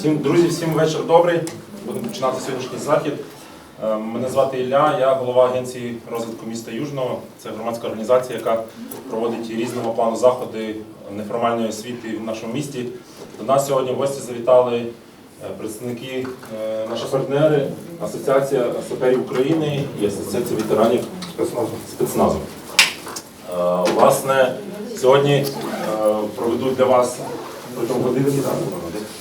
Всім друзі, всім вечір добрий. Будемо починати сьогоднішній захід. Е, Мене звати Ілля, я голова агенції розвитку міста Южного. Це громадська організація, яка проводить різного плану заходи неформальної освіти в нашому місті. До нас сьогодні в гості завітали е, представники, е, наші партнери, Асоціація саперів України і Асоціація ветеранів спецназу. Власне, сьогодні проведуть для вас протягом години.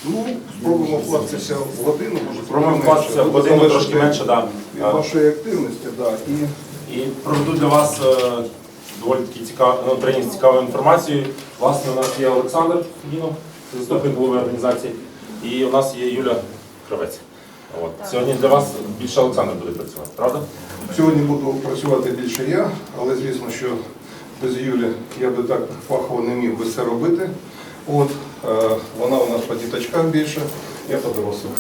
Ну, спробуємо вкластися в годину, може Пробуємо вкластися в годину трошки менше, да. Від вашої активності, да. І І проведу для вас е, доволі таки цікав, ну, приніс цікаву інформацію. Власне, у нас є Олександр Федінов, заступник голови організації, і у нас є Юля Кравець. От. Сьогодні для вас більше Олександр буде працювати, правда? сьогодні буду працювати більше я, але звісно, що без Юлі я би так фахово не міг би це робити. От, вона у нас по діточках більше, я по дорослих.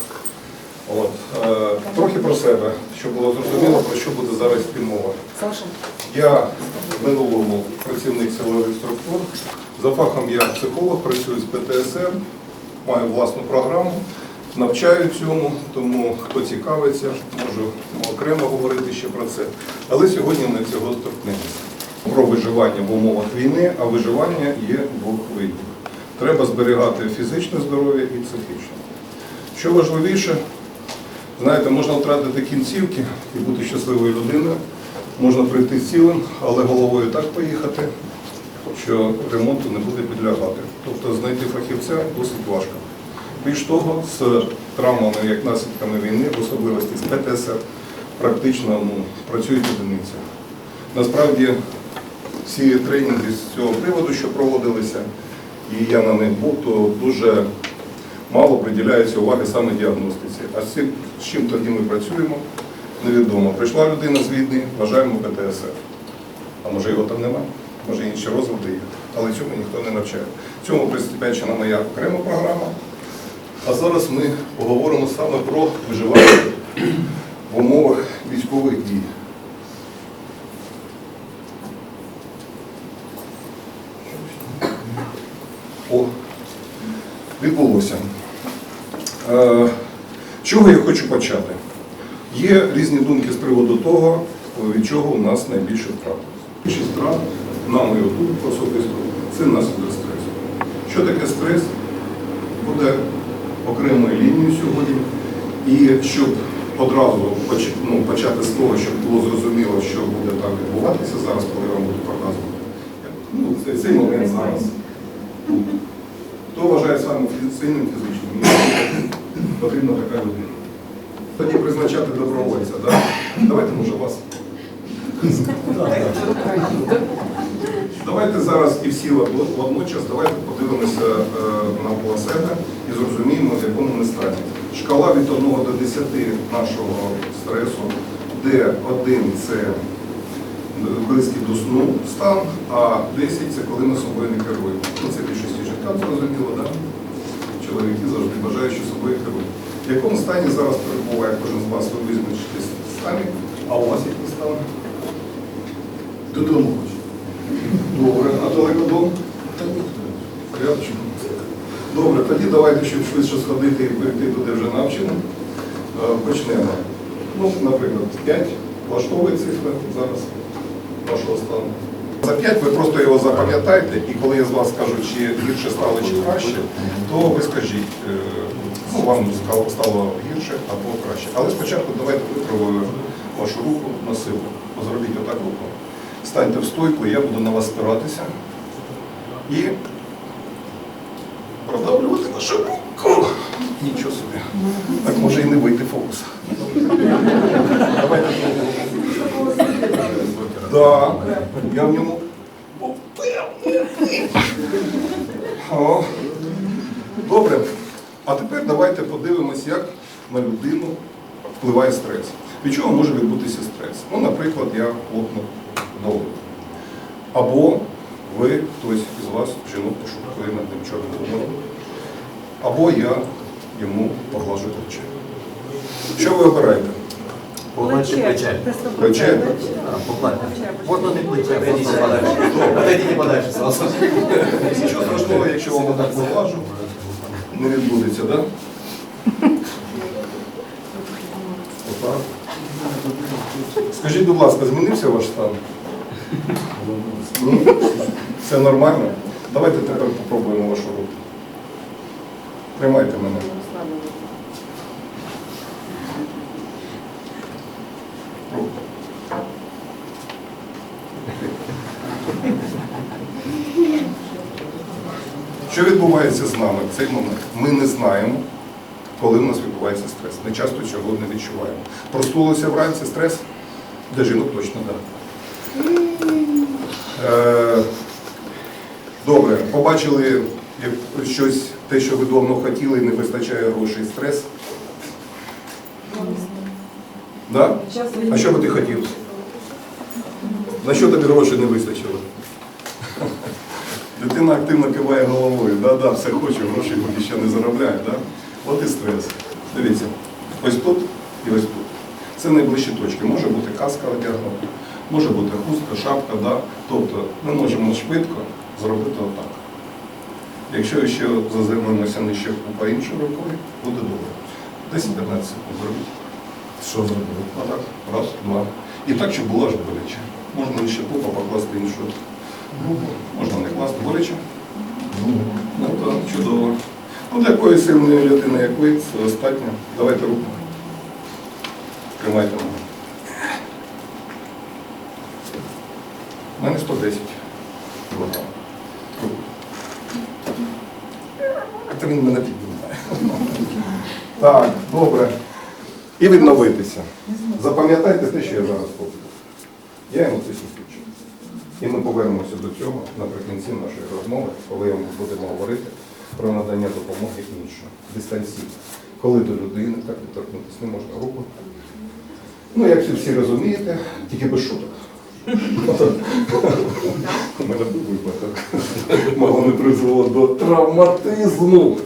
От, е, трохи про себе, щоб було зрозуміло, про що буде зараз йти мова. Я в минулому працівник силових структур. За фахом я психолог, працюю з ПТСР, маю власну програму, навчаю цьому, тому хто цікавиться, можу окремо говорити ще про це. Але сьогодні ми цього торкнемося. Про виживання в умовах війни, а виживання є двох видів. Треба зберігати фізичне здоров'я і психічне. Що важливіше, Знаєте, можна втратити кінцівки і бути щасливою людиною, можна прийти цілим, але головою так поїхати, що ремонту не буде підлягати. Тобто знайти фахівця досить важко. Більш того, з травмами, як наслідками війни, в особливості з ПТСР, практично ну, працюють одиниці. Насправді, всі тренінги з цього приводу, що проводилися, і я на них був, то дуже мало приділяється уваги саме діагностиці. А з цим, з чим тоді ми працюємо, невідомо. Прийшла людина з війни, вважаємо ПТСР. А може його там немає, може інші розлади є. Але цьому ніхто не навчає. Цьому присвячена моя окрема програма. А зараз ми поговоримо саме про виживання в умовах військових дій. О, відбулося. Е, з чого я хочу почати? Є різні думки з приводу того, від чого у нас найбільше втрат. Більшість втрат, на мою думку особисто, це наслідок стресу. Що таке стрес? Буде окремою лінією сьогодні. І щоб одразу ну, почати з того, щоб було зрозуміло, що буде там відбуватися зараз, коли я вам буду показувати. Ну, цей, момент зараз. Хто вважає саме фі- сильним фізичним? Потрібна така людина. Тоді призначати добровольця, да? Давайте може вас. Давайте зараз і всі водно- водночас, давайте подивимося е, навколо себе і зрозуміємо, в якому ми стані. Шкала від 1 до 10 нашого стресу, де 1 це близький до сну стан, а 10 це коли ми собою не керуємо. Ну, це більшості життя, зрозуміло, да? Чоловіки завжди бажають, що собою керують. В якому стані зараз перебуває кожен з вас, ви визначитесь самі, а у вас який стан? Додому хочу. Добре, а далеко дому? Порядочно. Добре, тоді давайте, щоб швидше сходити і прийти туди вже навчено. Е, Почнемо. Ну, наприклад, 5 влаштовує цифра зараз вашого стану. За 5 ви просто його запам'ятаєте, і коли я з вас скажу, чи гірше стало, чи краще, то ви скажіть, е, ну, вам стало- гірше або краще. Але спочатку давайте виправимо вашу руку на силу. Зробіть отак руку. Станьте в стойку, я буду на вас спиратися. І продавлювати вашу руку. Нічого собі. Так може і не вийти фокус. Давайте. Да, я в ньому. Добре. А тепер давайте подивимось, як на людину впливає стрес. Від чого може відбутися стрес? Ну, наприклад, я лопну голову. Або ви, хтось із вас, жінок, пошукали над ним чорним гумором. Або я йому поглажу плече. Що ви обираєте? Погладьте плече. Просто Плече? А, Погладьте. Можна не плече, отойдите подальше. Отойдите подальше. Нічого страшного, якщо вам отак поглажу, не відбудеться, так? Скажіть, будь ласка, змінився ваш стан? Ні? Все нормально? Давайте тепер попробуємо вашу руку. Тримайте мене. Відбувається з нами в цей момент? Ми не знаємо, коли в нас відбувається стрес. Ми часто цього не відчуваємо. Проснулося вранці стрес? Для жінок точно так. Е, Добре, побачили щось, те, що ви давно хотіли, і не вистачає грошей, стрес. Да? А що би ти хотів? На що тобі грошей не вистачило? Дитина активно киває головою. Да, да, все хоче, грошей поки ще не заробляє. Да? От і стрес. Дивіться, ось тут і ось тут. Це найближчі точки. Може бути каска одягнута, може бути хустка, шапка. Да? Тобто ми можемо швидко зробити отак. Якщо ще зазирнемося нижче по іншою рукою, буде добре. 10-15 секунд зробіть. Що зробили? Отак. Раз, два. І так, щоб було аж боляче. Можна лише попа покласти іншу. Можна не класти боляче. Ну, так, чудово. Ну, для якої сильної людини, як ви, це достатньо. Давайте руку. Тримайте мене. У мене 110. Руку. Руку. Це він мене піднімає. Так, добре. І відновитися. Запам'ятайте те, що я зараз роблю. Я йому це. І ми повернемося до цього наприкінці нашої розмови, коли ми будемо говорити про надання допомоги іншому, дистанційно. Коли до людини так доторкнутися не можна руку. Ну, як ви всі розумієте, тільки без шуток. У мене був випадок. Мало не призвело до травматизму.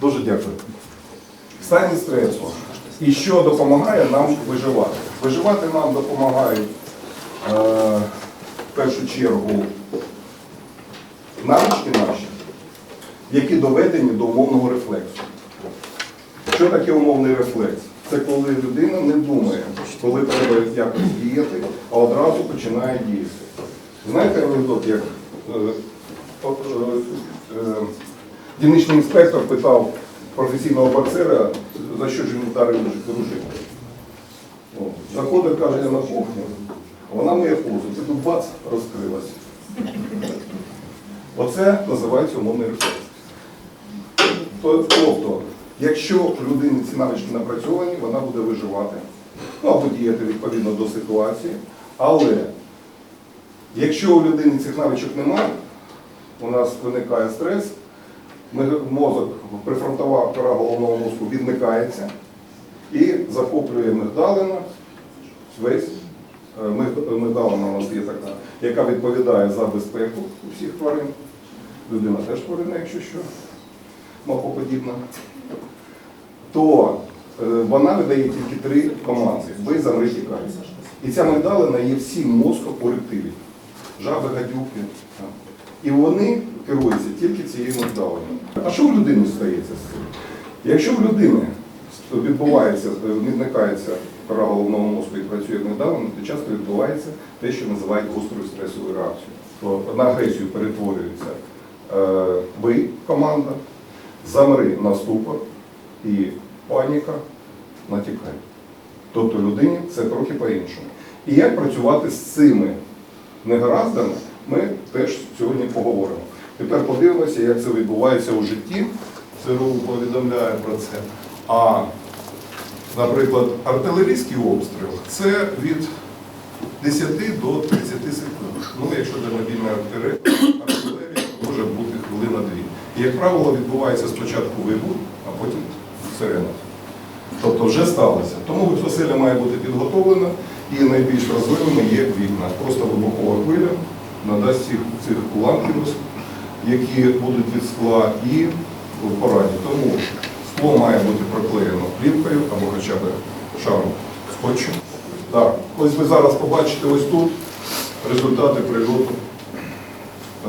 Дуже дякую. Стані стресу. І що допомагає нам виживати? Виживати нам допомагають е, в першу чергу навички наші, які доведені до умовного рефлексу. Що таке умовний рефлекс? Це коли людина не думає, коли треба якось діяти, а одразу починає діяти. Знаєте анекдот, як е, е, е, дільничний інспектор питав професійного боксера, за що ж він вдарив дружину. Заходить, каже, я на кухню, вона моя позу, це тут бац, розкрилась. Оце називається умовний рефлекс. Тобто, якщо в людини ці навички напрацьовані, вона буде виживати, ну або діяти відповідно до ситуації. Але якщо у людини цих навичок немає, у нас виникає стрес, мозок, прифронтова кора головного мозку відмикається і захоплює мигдалина, весь миг- у нас є така, яка відповідає за безпеку усіх тварин. Людина теж тварина, якщо що, мавпоподібна. То е, вона видає тільки три команди. Ви замри тікай. І ця мигдалина є всім мозком у. Жаби, гадюки. І вони керуються тільки цією мигдалиною. А що в людини стається з цим? Якщо в людини відбувається, е, відникається кора головного мозку і працює мигдалина, то часто відбувається те, що називають гострою стресовою реакцією. То на агресію перетворюється е, ви, команда, замри на ступор і паніка натікає. Тобто людині це трохи по-іншому. І як працювати з цими негараздами, ми теж сьогодні поговоримо. Тепер подивимося, як це відбувається у житті. ЦРУ повідомляє про це. А, наприклад, артилерійський обстріл це від 10 до 30 секунд. Ну, якщо дальнобійна артилерія, артилерія може бути хвилина-дві. І, як правило, відбувається спочатку вибух, а потім сирена. Тобто вже сталося. Тому оселя має бути підготовлена і найбільш важливими є вікна. Просто вибухова хвиля надасть цих, цих уламків, які будуть від скла і в пораді. Тому скло має бути приклеєно плівкою або хоча б шаром скотчу. Так, ось ви зараз побачите ось тут результати прильоту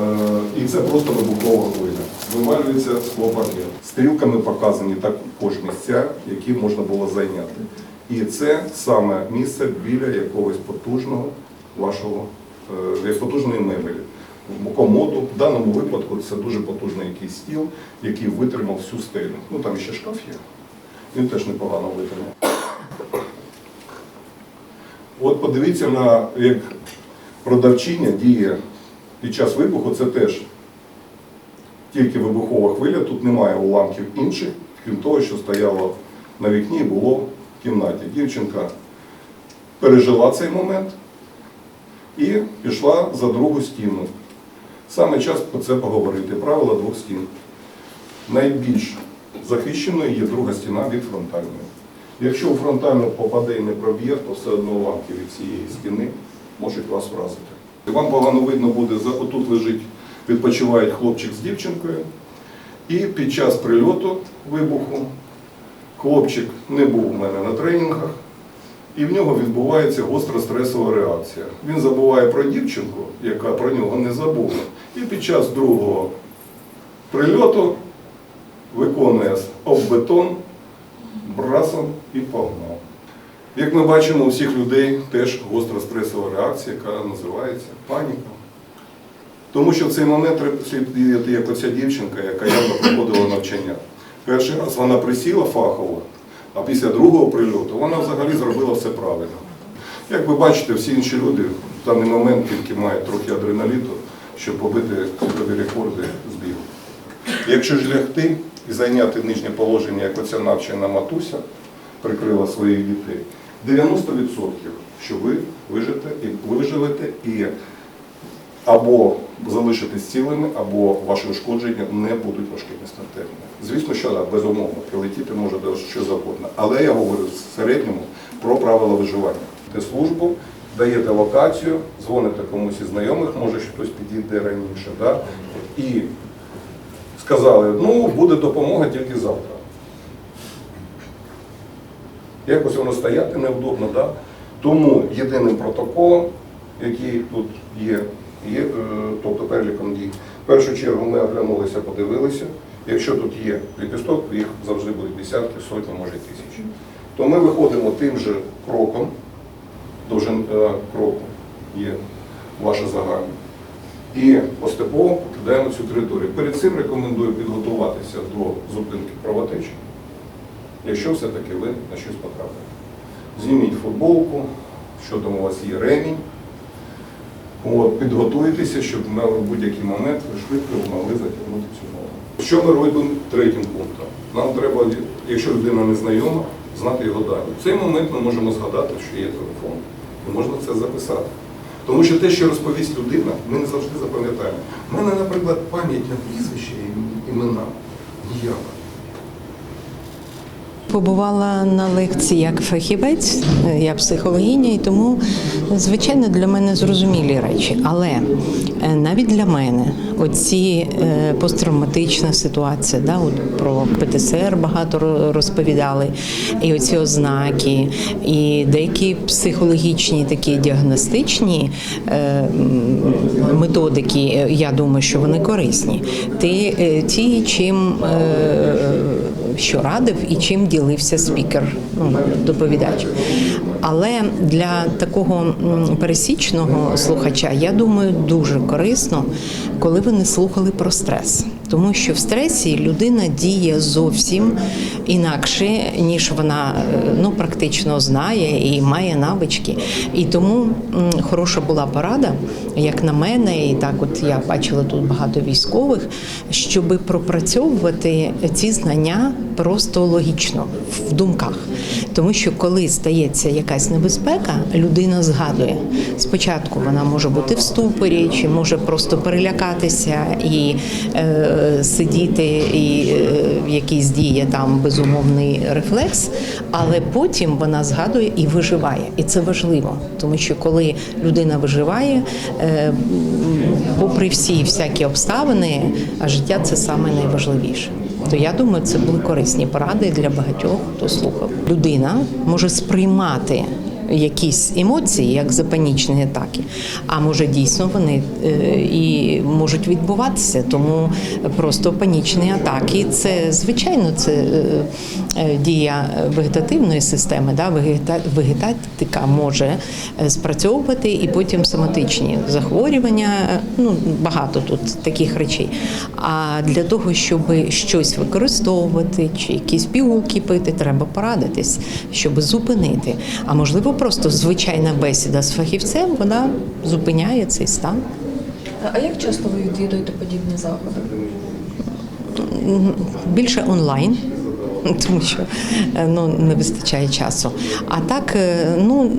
Е, І це просто вибухова хвиля. Вивалюється склопакет. Стрілками показані також місця, які можна було зайняти. І це саме місце біля якогось потужного вашого, е, потужної мебелі. Комоду. В даному випадку це дуже потужний якийсь стіл, який витримав всю стелю. Ну там ще шкаф є. Він теж непогано витримав. От подивіться на як продавчиня діє під час вибуху, це теж тільки вибухова хвиля, тут немає уламків інших, крім того, що стояло на вікні і було в кімнаті. Дівчинка пережила цей момент і пішла за другу стіну. Саме час про це поговорити. Правила двох стін. Найбільш захищеною є друга стіна від фронтальної. Якщо у фронтальну попаде і не проб'є, то все одно уламки від цієї стіни можуть вас вразити. Вам погано видно буде, отут лежить, відпочиває хлопчик з дівчинкою. І під час прильоту вибуху хлопчик не був у мене на тренінгах, і в нього відбувається гостра стресова реакція. Він забуває про дівчинку, яка про нього не забула. І під час другого прильоту виконує об бетон брасом і погнав. Як ми бачимо, у всіх людей теж гостра стресова реакція, яка називається паніка. Тому що в цей момент треба слід як оця дівчинка, яка явно проходила навчання. Перший раз вона присіла фахово, а після другого прильоту вона взагалі зробила все правильно. Як ви бачите, всі інші люди в даний момент тільки мають трохи адреналіту, щоб побити світові рекорди з бігу. Якщо ж лягти і зайняти нижнє положення, як оця навчена матуся прикрила своїх дітей, 90% що ви вижите і виживете і або залишитесь цілими, або ваші ушкодження не будуть важкими смертельними. Звісно, що так, безумовно, прилетіти може до що завгодно. Але я говорю в середньому про правила виживання. Ти службу, даєте локацію, дзвоните комусь із знайомих, може хтось підійде раніше. Да? І сказали, ну, буде допомога тільки завтра. Якось воно стояти невдобно, да? тому єдиним протоколом, який тут є, є е, тобто переліком дій. В першу чергу ми оглянулися, подивилися. Якщо тут є ліпісток, їх завжди буде десятки, сотні, може тисячі. То ми виходимо тим же кроком, довжин е, кроку є ваша загальна. І поступово покидаємо цю територію. Перед цим рекомендую підготуватися до зупинки кровотечі, якщо все-таки ви на щось потрапите. Зніміть футболку, що там у вас є ремінь. От, підготуйтеся, щоб на будь-який момент ви швидко могли затягнути цю ногу. Що ми робимо третім пунктом? Нам треба, якщо людина не знайома, знати його дані. В цей момент ми можемо згадати, що є телефон, і можна це записати. Тому що те, що розповість людина, ми не завжди запам'ятаємо. У мене, наприклад, пам'ять на прізвище і імена ніяка. Побувала на лекції як фахівець, е, я психологиня, і тому, звичайно, для мене зрозумілі речі. Але навіть для мене оці е, посттравматична ситуація, да, от про ПТСР багато розповідали, і оці ознаки, і деякі психологічні такі діагностичні е, методики, е, я думаю, що вони корисні. Е, ті чим е, що радив і чим ділився спікер, ну, доповідач. Але для такого пересічного слухача, я думаю, дуже корисно, коли ви не слухали про стрес. Тому що в стресі людина діє зовсім інакше, ніж вона е, ну, практично знає і має навички. І тому хороша була порада, як на мене, і так от я бачила тут багато військових, щоб пропрацьовувати ці знання просто логічно в думках. Тому що коли стається якась небезпека, людина згадує. Спочатку вона може бути в ступорі, чи може просто перелякатися і е, сидіти, і е, якийсь діє там безумовний рефлекс, але потім вона згадує і виживає. І це важливо, тому що коли людина виживає, е, попри всі всякі обставини, а життя це саме найважливіше. То я думаю, це були корисні поради для багатьох, хто слухав. Людина може сприймати якісь емоції, як за панічні атаки, а може дійсно вони е, і можуть відбуватися. Тому просто панічні атаки це звичайно це е, е, дія вегетативної системи. Да? Вегета- Вегетатика може спрацьовувати і потім соматичні захворювання. Ну багато тут таких речей. А для того, щоб щось використовувати чи якісь пігулки пити, треба порадитись, щоб зупинити. А можливо, просто звичайна бесіда з фахівцем вона зупиняє цей стан. А як часто ви відвідуєте подібні заходи? більше онлайн. Тому що е, ну не вистачає часу. А так, е, ну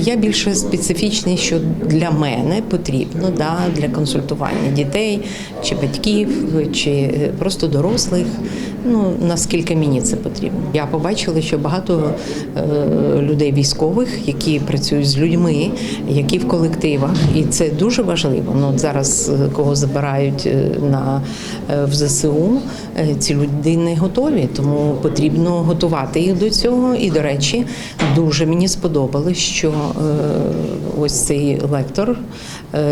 я більше специфічний, що для мене потрібно да, для консультування дітей чи батьків, чи е, просто дорослих. Ну наскільки мені це потрібно. Я побачила, що багато е, людей військових, які працюють з людьми, які в колективах, і це дуже важливо. Ну зараз е, кого забирають е, на в ЗСУ, ці люди не готові, тому потрібно готувати їх до цього. І до речі, дуже мені сподобалось, що ось цей лектор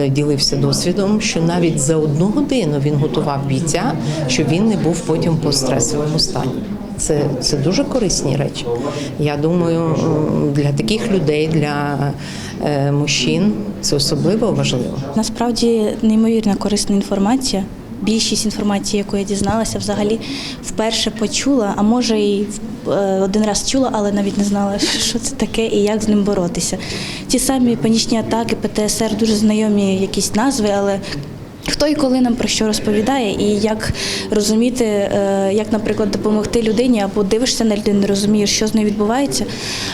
ділився досвідом, що навіть за одну годину він готував бійця, щоб він не був потім по стресовому стані. Це, це дуже корисні речі. Я думаю, для таких людей, для е, мужчин, це особливо важливо. Насправді неймовірна корисна інформація. Більшість інформації, яку я дізналася, взагалі вперше почула, а може і е, один раз чула, але навіть не знала, що це таке і як з ним боротися. Ті самі панічні атаки, ПТСР, дуже знайомі якісь назви, але хто і коли нам про що розповідає, і як розуміти, е, як, наприклад, допомогти людині, або дивишся на людину, розумієш, що з нею відбувається.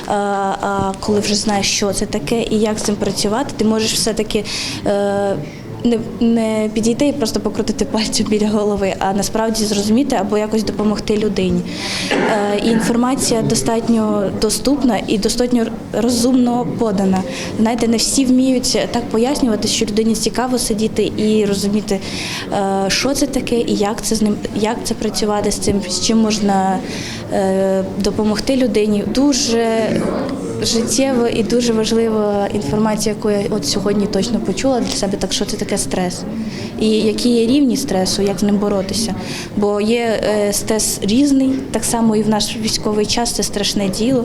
А, а коли вже знаєш, що це таке і як з цим працювати, ти можеш все-таки. Не, не підійти і просто покрутити пальцем біля голови, а насправді зрозуміти або якось допомогти людині. Е, і інформація достатньо доступна і достатньо розумно подана. Знаєте, не всі вміють так пояснювати, що людині цікаво сидіти і розуміти, е, що це таке і як це з ним, як це працювати з цим, з чим можна е, допомогти людині. Дуже життєва і дуже важлива інформація, яку я от сьогодні точно почула для себе, так що це таке стрес. І які є рівні стресу, як з ним боротися. Бо є е, стрес різний, так само і в наш військовий час це страшне діло.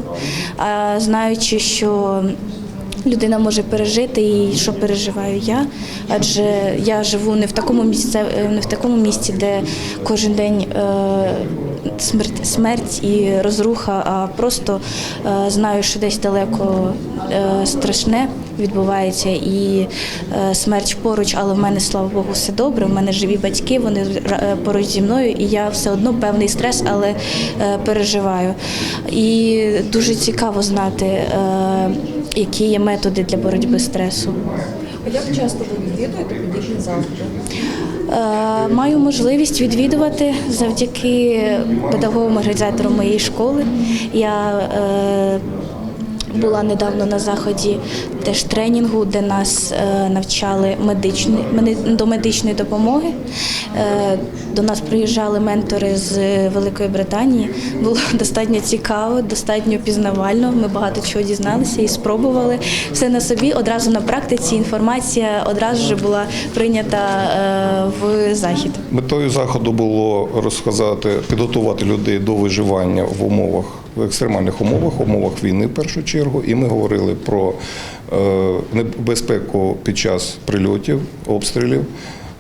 А знаючи, що людина може пережити і що переживаю я, адже я живу не в такому місці, не в такому місці, де кожен день е, смерть, смерть і розруха, а просто е, знаю, що десь далеко е, страшне відбувається і е, смерть поруч, але в мене, слава Богу, все добре. У мене живі батьки, вони е, поруч зі мною, і я все одно певний стрес, але е, переживаю. І дуже цікаво знати, які є методи для боротьби з стресу. А як часто ви відвідуєте подібні? Е, Маю можливість відвідувати завдяки педагогам-організаторам моєї школи. Я була недавно на заході теж тренінгу, де нас е, навчали медичні, меди- до медичної допомоги. Е, До нас приїжджали ментори з Великої Британії. Було достатньо цікаво, достатньо пізнавально. Ми багато чого дізналися і спробували все на собі. Одразу на практиці інформація одразу ж була прийнята е, в захід. Метою заходу було розказати, підготувати людей до виживання в умовах в екстремальних умовах, умовах війни в першу чергу. І ми говорили про е, небезпеку під час прильотів, обстрілів,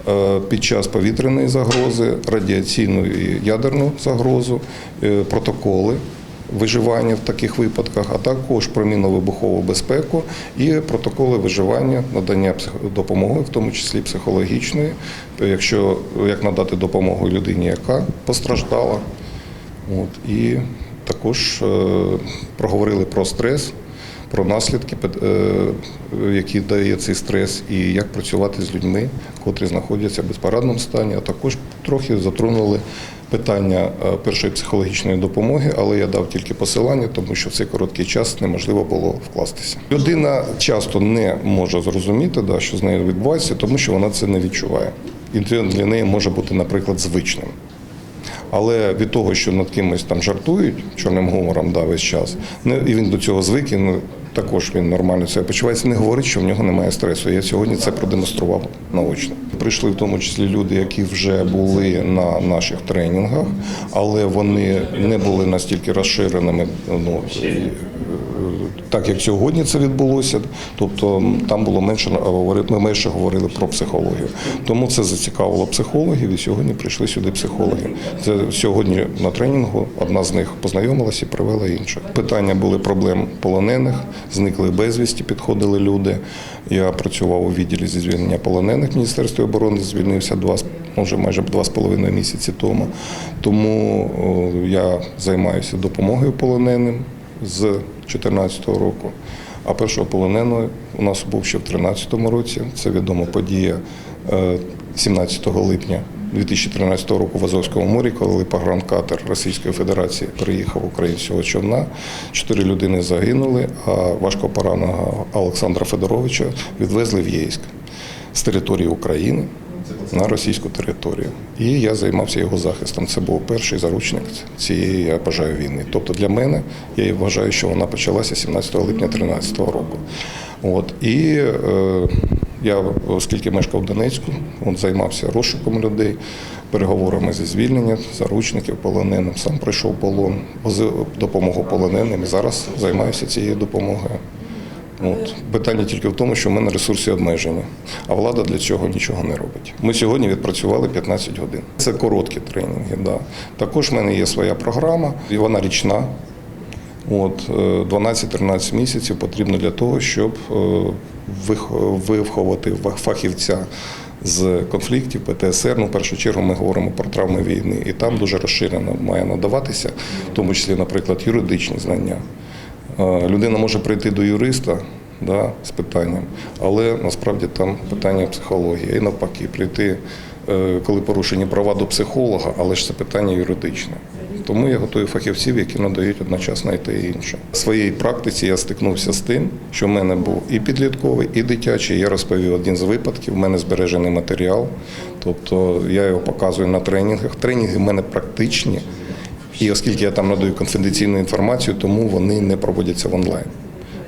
е, під час повітряної загрози, радіаційну і ядерну загрозу, е, протоколи. Виживання в таких випадках, а також про мінно-вибухову безпеку і протоколи виживання, надання допомоги, в тому числі психологічної, якщо як надати допомогу людині, яка постраждала. От, і також е, проговорили про стрес, про наслідки, е, які дає цей стрес, і як працювати з людьми, котрі знаходяться в безпорадному стані, а також трохи затронули питання е, першої психологічної допомоги, але я дав тільки посилання, тому що в цей короткий час неможливо було вкластися. Людина часто не може зрозуміти, що з нею відбувається, тому що вона це не відчуває. І це для неї може бути, наприклад, звичним. Але від того, що над кимось там жартують чорним гумором да, весь час, не, і він до цього звик, і ну, Також він нормально себе почувається. Не говорить, що в нього немає стресу. Я сьогодні це продемонстрував наочно. Прийшли в тому числі люди, які вже були на наших тренінгах, але вони не були настільки розширеними. Ну так як сьогодні це відбулося, тобто там було менше говори- ми менше говорили про психологію. Тому це зацікавило психологів, і сьогодні прийшли сюди психологи. Це сьогодні на тренінгу одна з них познайомилася і привела іншу. Питання були проблем полонених, зникли безвісті, підходили люди. Я працював у відділі зі звільнення полонених Міністерстві оборони, звільнився два може майже два з половиною місяці тому. Тому я займаюся допомогою полоненим з 2014 року. А першого полоненого у нас був ще в 2013 році. Це відома подія е, 17 липня 2013 року в Азовському морі, коли погранкатер Російської Федерації приїхав українського човна. Чотири людини загинули, а важко пораненого Олександра Федоровича відвезли в Єйськ з території України на російську територію. І я займався його захистом. Це був перший заручник цієї, я бажаю, війни. Тобто для мене я вважаю, що вона почалася 17 липня 2013 року. От і е, я, оскільки мешкав в Донецьку, от, займався розшуком людей, переговорами зі звільнення, заручників, полоненим. Сам пройшов полон, допомогу полоненим і зараз займаюся цією допомогою. От. Питання тільки в тому, що в мене ресурси обмежені, а влада для цього нічого не робить. Ми сьогодні відпрацювали 15 годин. Це короткі тренінги. Да. Також в мене є своя програма, і вона річна. От, е, 12-13 місяців потрібно для того, щоб е, вих- виховати фахівця з конфліктів, ПТСР. Ну, в першу чергу ми говоримо про травми війни, і там дуже розширено має надаватися, в тому числі, наприклад, юридичні знання. Людина може прийти до юриста да, з питанням, але насправді там питання психології. І навпаки, прийти, е, коли порушені права до психолога, але ж це питання юридичне. Тому я готую фахівців, які надають одночасно і те і інше. В своїй практиці я стикнувся з тим, що в мене був і підлітковий, і дитячий. Я розповів один з випадків. У мене збережений матеріал, тобто я його показую на тренінгах. Тренінги в мене практичні. І оскільки я там надаю конфіденційну інформацію, тому вони не проводяться в онлайн.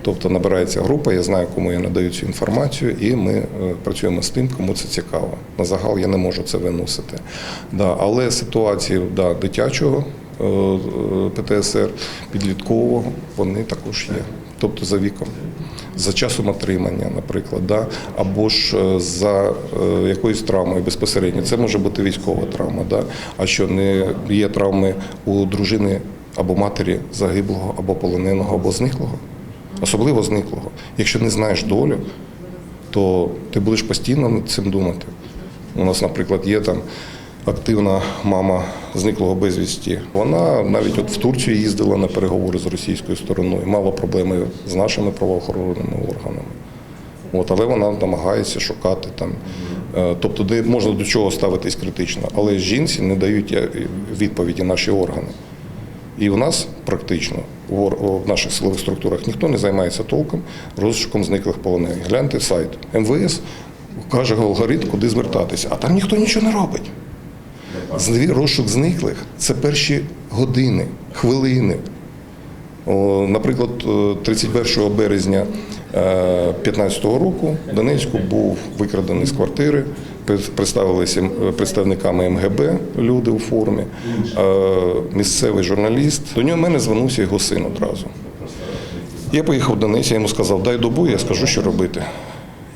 Тобто набирається група, я знаю, кому я надаю цю інформацію, і ми е, працюємо з тим, кому це цікаво. На загал я не можу це виносити. Да, але ситуації да, дитячого е, е, ПТСР, підліткового, вони також є. Тобто за віком. За часом отримання, наприклад, да? або ж е, за е, якоюсь травмою безпосередньо. Це може бути військова травма. Да? А що не є травми у дружини або матері загиблого, або полоненого, або зниклого? Особливо зниклого. Якщо не знаєш долю, то ти будеш постійно над цим думати. У нас, наприклад, є там активна мама зниклого безвісті. Вона навіть от в Турцію їздила на переговори з російською стороною, мала проблеми з нашими правоохоронними органами. От, але вона намагається шукати там. е, Тобто, де можна до чого ставитись критично, але жінці не дають е, відповіді наші органи. І в нас практично в наших силових структурах ніхто не займається толком розшуком зниклих полонених. Гляньте сайт МВС каже алгоритм, куди звертатися, а там ніхто нічого не робить. Розшук зниклих це перші години, хвилини. Наприклад, е, 31 березня 2015 року в Донецьку був викрадений з квартири, представилися е, представниками МГБ люди у формі, е, місцевий журналіст. До нього мене звернувся його син одразу. Я поїхав в Донець, я йому сказав, дай добу, я скажу, що робити.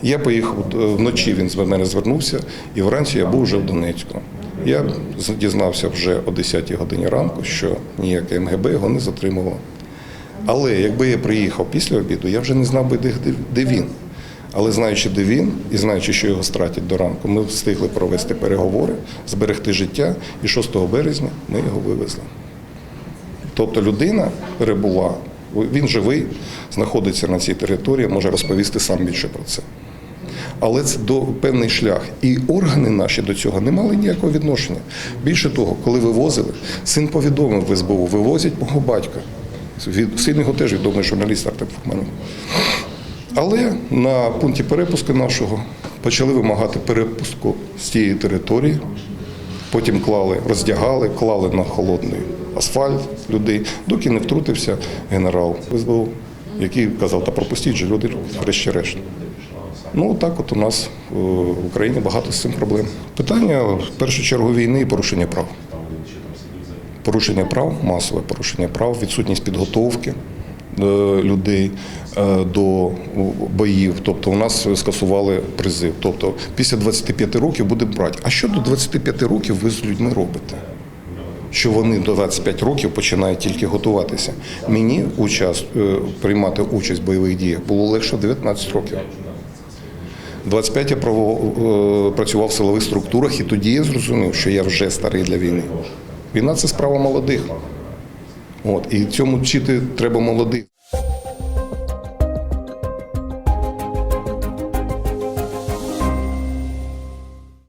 Я поїхав е, вночі, він з мене звернувся, і вранці я був вже в Донецьку. Я дізнався вже о 10 годині ранку, що ніяке МГБ його не затримувало. Але якби я приїхав після обіду, я вже не знав би, де він. Але знаючи, де він, і знаючи, що його стратять до ранку, ми встигли провести переговори, зберегти життя, і 6 березня ми його вивезли. Тобто людина перебула, він живий, знаходиться на цій території, може розповісти сам більше про це. Але це до певний шлях. І органи наші до цього не мали ніякого відношення. Більше того, коли вивозили, син повідомив в СБУ, вивозять мого батька. Син його теж відомий журналіст Артем Фахманюк. Але на пункті перепуску нашого почали вимагати перепуску з цієї території. Потім клали, роздягали, клали на холодний асфальт людей, доки не втрутився генерал СБУ. який казав, та пропустіть же люди, врешті-решт. Ну так от у нас е, в Україні багато з цим проблем. Питання в першу чергу війни і порушення прав. Порушення прав, масове порушення прав, відсутність підготовки е, людей е, до боїв. Тобто у нас скасували призив. Тобто після 25 років будемо брати. А що до 25 років ви з людьми робите? Що вони до 25 років починають тільки готуватися. Мені участь, приймати участь в бойових діях було легше 19 років. 25 я е, працював в силових структурах, і тоді я зрозумів, що я вже старий для війни. Війна це справа молодих. От, і цьому вчити треба молодих.